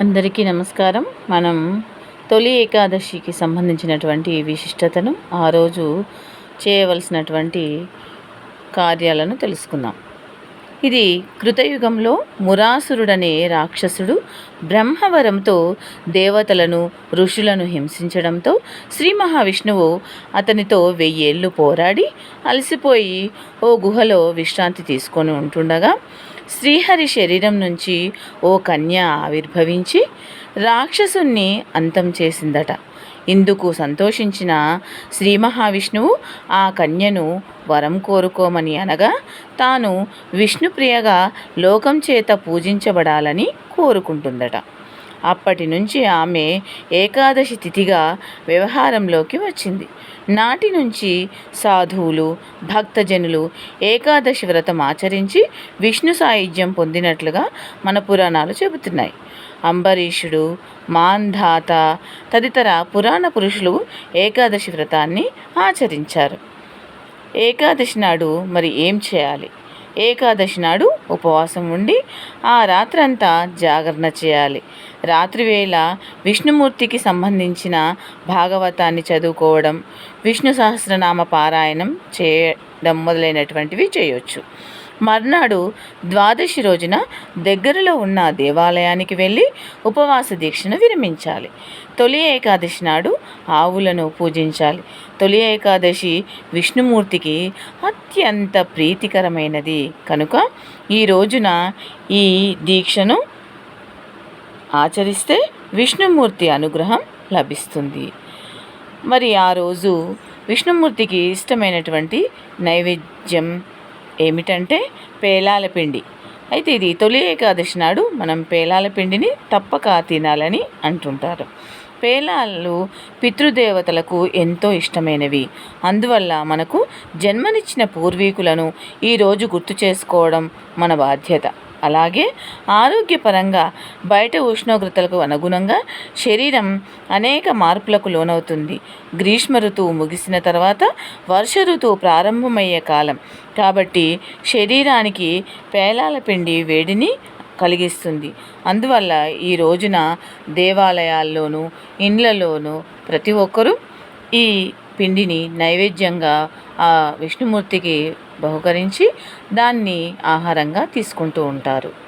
అందరికీ నమస్కారం. మనం తొలి ఏకాదశికి సంబంధించినటువంటి విశిష్టతను ఆ రోజు చేయవలసినటువంటి కార్యాలను తెలుసుకుందాం. ఇది కృతయుగంలో మురాసురుడనే రాక్షసుడు బ్రహ్మవరంతో దేవతలను ఋషులను హింసించడంతో శ్రీ మహావిష్ణువు అతనితో వెయ్యేళ్ళు పోరాడి అలసిపోయి ఓ గుహలో విశ్రాంతి తీసుకొని ఉంటుండగా శ్రీహరి శరీరం నుంచి ఓ కన్య ఆవిర్భవించి రాక్షసుణ్ణి అంతం చేసిందట. ఇందుకు సంతోషించిన శ్రీ మహావిష్ణువు ఆ కన్యను వరం కోరుకోమని అనగా తాను విష్ణుప్రియగా లోకం చేత పూజించబడాలని కోరుకుంటుందట. అప్పటి నుంచి ఆమె ఏకాదశి తిథిగా వ్యవహారంలోకి వచ్చింది. నాటి నుంచి సాధువులు భక్తజనులు ఏకాదశి వ్రతం ఆచరించి విష్ణు సాయుధ్యం పొందినట్లుగా మన పురాణాలు చెబుతున్నాయి. అంబరీషుడు మాంధాత తదితర పురాణ పురుషులు ఏకాదశి వ్రతాన్ని ఆచరించారు. ఏకాదశి నాడు మరి ఏం చేయాలి? ఏకాదశి నాడు ఉపవాసం ఉండి ఆ రాత్రంతా జాగరణ చేయాలి. రాత్రివేళ విష్ణుమూర్తికి సంబంధించిన భాగవతాన్ని చదువుకోవడం విష్ణు సహస్రనామ పారాయణం చేయడం మొదలైనటువంటివి చేయొచ్చు. మర్నాడు ద్వాదశి రోజున దగ్గరలో ఉన్న దేవాలయానికి వెళ్ళి ఉపవాస దీక్షను విరమించాలి. తొలి ఏకాదశి నాడు ఆవులను పూజించాలి. తొలి ఏకాదశి విష్ణుమూర్తికి అత్యంత ప్రీతికరమైనది. కనుక ఈ రోజున ఈ దీక్షను ఆచరిస్తే విష్ణుమూర్తి అనుగ్రహం లభిస్తుంది. మరి ఆ రోజు విష్ణుమూర్తికి ఇష్టమైనటువంటి నైవేద్యం ఏమిటంటే పేలాల పిండి. అయితే ఇది తొలి ఏకాదశి నాడు మనం పేలాల పిండిని తప్పక తినాలని అంటుంటారు. పేలాలు పితృదేవతలకు ఎంతో ఇష్టమైనవి. అందువల్ల మనకు జన్మనిచ్చిన పూర్వీకులను ఈరోజు గుర్తు చేసుకోవడం మన బాధ్యత. అలాగే ఆరోగ్యపరంగా బయట ఉష్ణోగ్రతలకు అనుగుణంగా శరీరం అనేక మార్పులకు లోనవుతుంది. గ్రీష్మ ఋతువు ముగిసిన తర్వాత వర్ష ఋతువు ప్రారంభమయ్యే కాలం. కాబట్టి శరీరానికి పేలాల పిండి వేడిని కలిగిస్తుంది. అందువల్ల ఈ రోజున దేవాలయాల్లోనూ ఇండ్లలోనూ ప్రతి ఒక్కరూ ఈ పిండిని నైవేద్యంగా ఆ విష్ణుమూర్తికి బహుకరించి దాన్ని ఆహారంగా తీసుకుంటూ ఉంటారు.